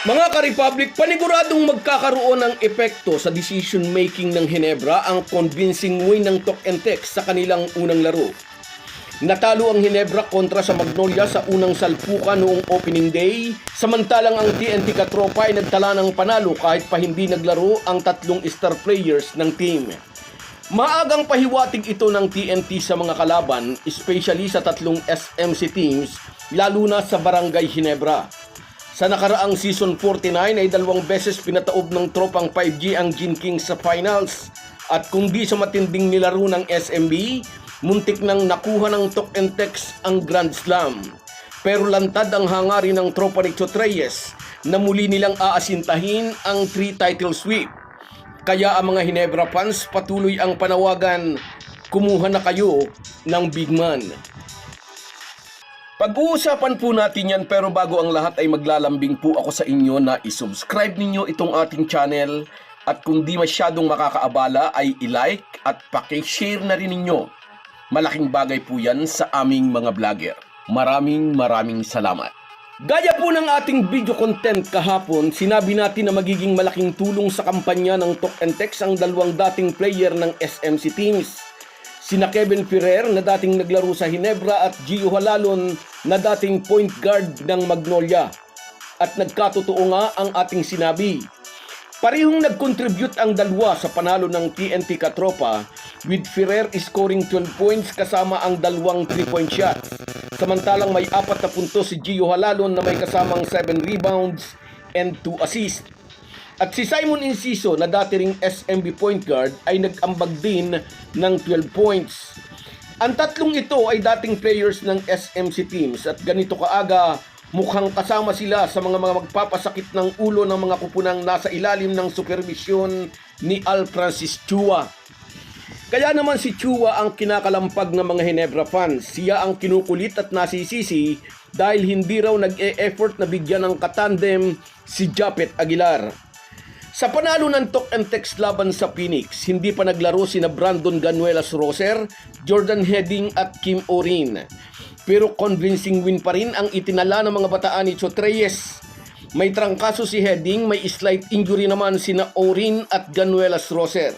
Mga ka-Republic, paniguradong magkakaroon ng epekto sa decision-making ng Hinebra ang convincing win ng Tok and Tek sa kanilang unang laro. Natalo ang Hinebra kontra sa Magnolia sa unang salpukan noong opening day, samantalang ang TNT Katropa ay nagtala ng panalo kahit pa hindi naglaro ang tatlong star players ng team. Maagang pahiwatig ito ng TNT sa mga kalaban, especially sa tatlong SMC teams, lalo na sa Barangay Hinebra. Sa nakaraang season 49 ay dalawang beses pinataob ng tropang 5G ang Gin Kings sa finals. At kung di sa matinding nilaro ng SMB, muntik nang nakuha ng Tok and Tex ang Grand Slam. Pero lantad ang hangarin ng tropa ni Chot Reyes na muli nilang aasintahin ang 3 title sweep. Kaya ang mga Hinebra fans patuloy ang panawagan, kumuha na kayo ng big man. Pag-uusapan po natin yan pero bago ang lahat ay maglalambing po ako sa inyo na isubscribe ninyo itong ating channel at kung di masyadong makakaabala ay i-like at pakishare na rin ninyo. Malaking bagay po yan sa aming mga vlogger. Maraming maraming salamat. Gaya po ng ating video content kahapon, sinabi natin na magiging malaking tulong sa kampanya ng Tok and Tex ang dalawang dating player ng SMC teams. Sina Kevin Ferrer na dating naglaro sa Hinebra at Gio Halalon na dating point guard ng Magnolia. At nagkatotoo nga ang ating sinabi. Parehong nag-contribute ang dalawa sa panalo ng TNT Katropa with Ferrer scoring 12 points kasama ang dalawang 3-point shots. Samantalang may apat na punto si Gio Halalon na may kasamang 7 rebounds and 2 assists. At si Simon Inciso na dati ring SMB point guard ay nag-ambag din ng 12 points. Ang tatlong ito ay dating players ng SMC teams at ganito kaaga mukhang kasama sila sa mga mga magpapasakit ng ulo ng mga kupunang nasa ilalim ng supervisyon ni Al Francis Chua. Kaya naman si Chua ang kinakalampag ng mga Hinebra fans. Siya ang kinukulit at nasisisi dahil hindi raw nag-e-effort na bigyan ng katandem si Japet Aguilar. Sa panalo ng Tok and Tex laban sa Phoenix, hindi pa naglaro sina Brandon Ganuelas Roser, Jordan Heading at Kim Orin. Pero convincing win pa rin ang itinala ng mga bataan ni Chotreyes. May trangkaso si Heading, may slight injury naman sina Orin at Ganuelas Roser.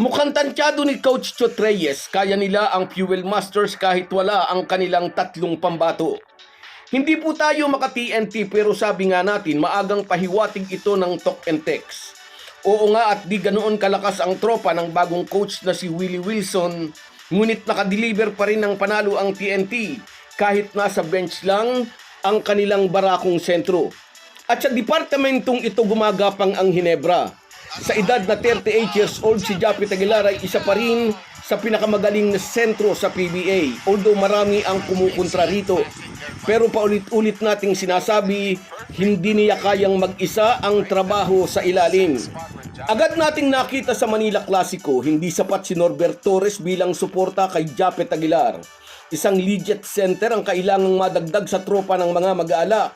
Mukhang tansyado ni Coach Chotreyes, kaya nila ang Fuel Masters kahit wala ang kanilang tatlong pambato. Hindi po tayo maka-TNT pero sabi nga natin maagang pahiwatig ito ng Tok and Tex. Oo nga at di ganoon kalakas ang tropa ng bagong coach na si Willie Wilson, ngunit nakadeliver pa rin ng panalo ang TNT kahit nasa bench lang ang kanilang barakong sentro. At sa departamentong ito gumagapang ang Hinebra. Sa edad na 38 years old, si Japit Aguilar ay isa pa rin sa pinakamagaling na sentro sa PBA. Although marami ang kumukontra rito. Pero paulit-ulit nating sinasabi, hindi niya kayang mag-isa ang trabaho sa ilalim. Agad nating nakita sa Manila Clasico, hindi sapat si Norbert Torres bilang suporta kay Japet Aguilar. Isang legit center ang kailangang madagdag sa tropa ng mga mag-aalak.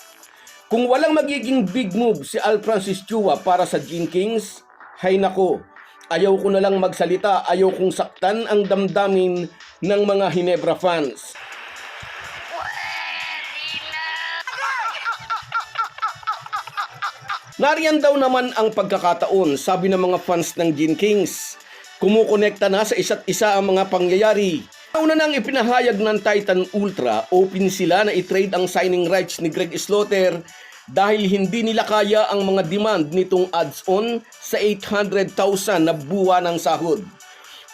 Kung walang magiging big move si Al Francis Chua para sa Gin Kings, hay nako, ayaw ko na lang magsalita, ayaw kong saktan ang damdamin ng mga Hinebra fans. Nariyan daw naman ang pagkakataon, sabi ng mga fans ng Gin Kings. Kumukonekta na sa isa't isa ang mga pangyayari. Una nang ipinahayag ng Titan Ultra, open sila na i-trade ang signing rights ni Greg Slaughter dahil hindi nila kaya ang mga demand nitong ads-on sa 800,000 na buwa ng sahod.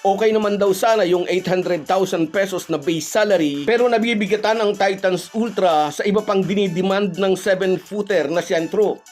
Okay naman daw sana yung 800,000 pesos na base salary pero nabibigatan ang Titans Ultra sa iba pang dinidemand ng 7-footer na sentro.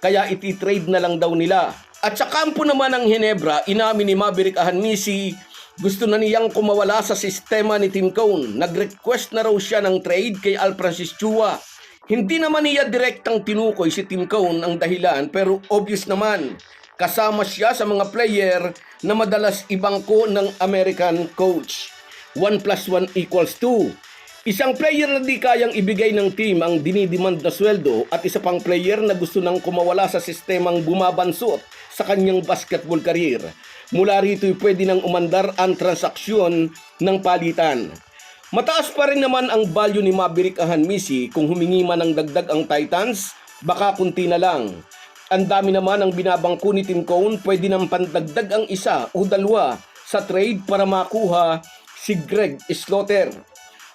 Kaya iti-trade na lang daw nila. At sa kampo naman ng Hinebra, inamin ni Maverick Ahanmisi, gusto na niyang kumawala sa sistema ni Tim Cone. Nag-request na raw siya ng trade kay Al Francis Chua. Hindi naman niya direktang tinukoy si Tim Cone ang dahilan pero obvious naman. Kasama siya sa mga player na madalas ibangko ng American coach. 1 plus 1 equals 2. Isang player na di kayang ibigay ng team ang dinidemand na sweldo at isa pang player na gusto nang kumawala sa sistemang bumabansot sa kanyang basketball career. Mula rito pwede nang umandar ang transaksyon ng palitan. Mataas pa rin naman ang value ni Maverick Ahanmisi kung humingi man ng dagdag ang Titans, baka kunti na lang. ang dami naman ang binabangko ni Tim Cone, pwede nang pandagdag ang isa o dalawa sa trade para makuha si Greg Slaughter.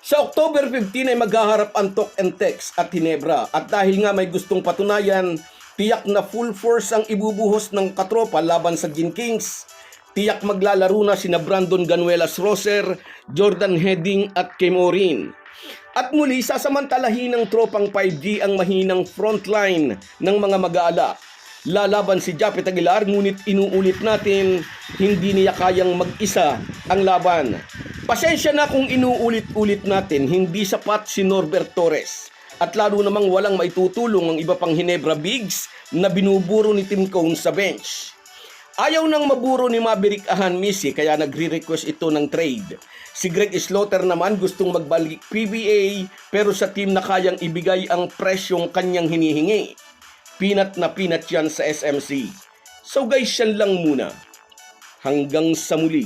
Sa October 15 ay maghaharap ang Talk and Text at Hinebra at dahil nga may gustong patunayan, tiyak na full force ang ibubuhos ng katropa laban sa Gin Kings. Tiyak maglalaro na sina Brandon Ganuelas Roser, Jordan Heading at Kemorin. At muli sasamantalahin ng tropang 5G ang mahinang frontline ng mga mag-aala. Lalaban si Japet Aguilar ngunit inuulit natin hindi niya kayang mag-isa ang laban. Pasensya na kung inuulit-ulit natin hindi sapat si Norbert Torres. At lalo namang walang maitutulong ang iba pang Hinebra Bigs na binuburo ni Tim Cone sa bench. Ayaw nang maburo ni Maverick Ahan Missy kaya nagre-request ito ng trade. Si Greg Slaughter naman gustong magbalik PBA pero sa team na kayang ibigay ang presyong kanyang hinihingi. Pinat na pinat yan sa SMC. So guys, yan lang muna. Hanggang sa muli.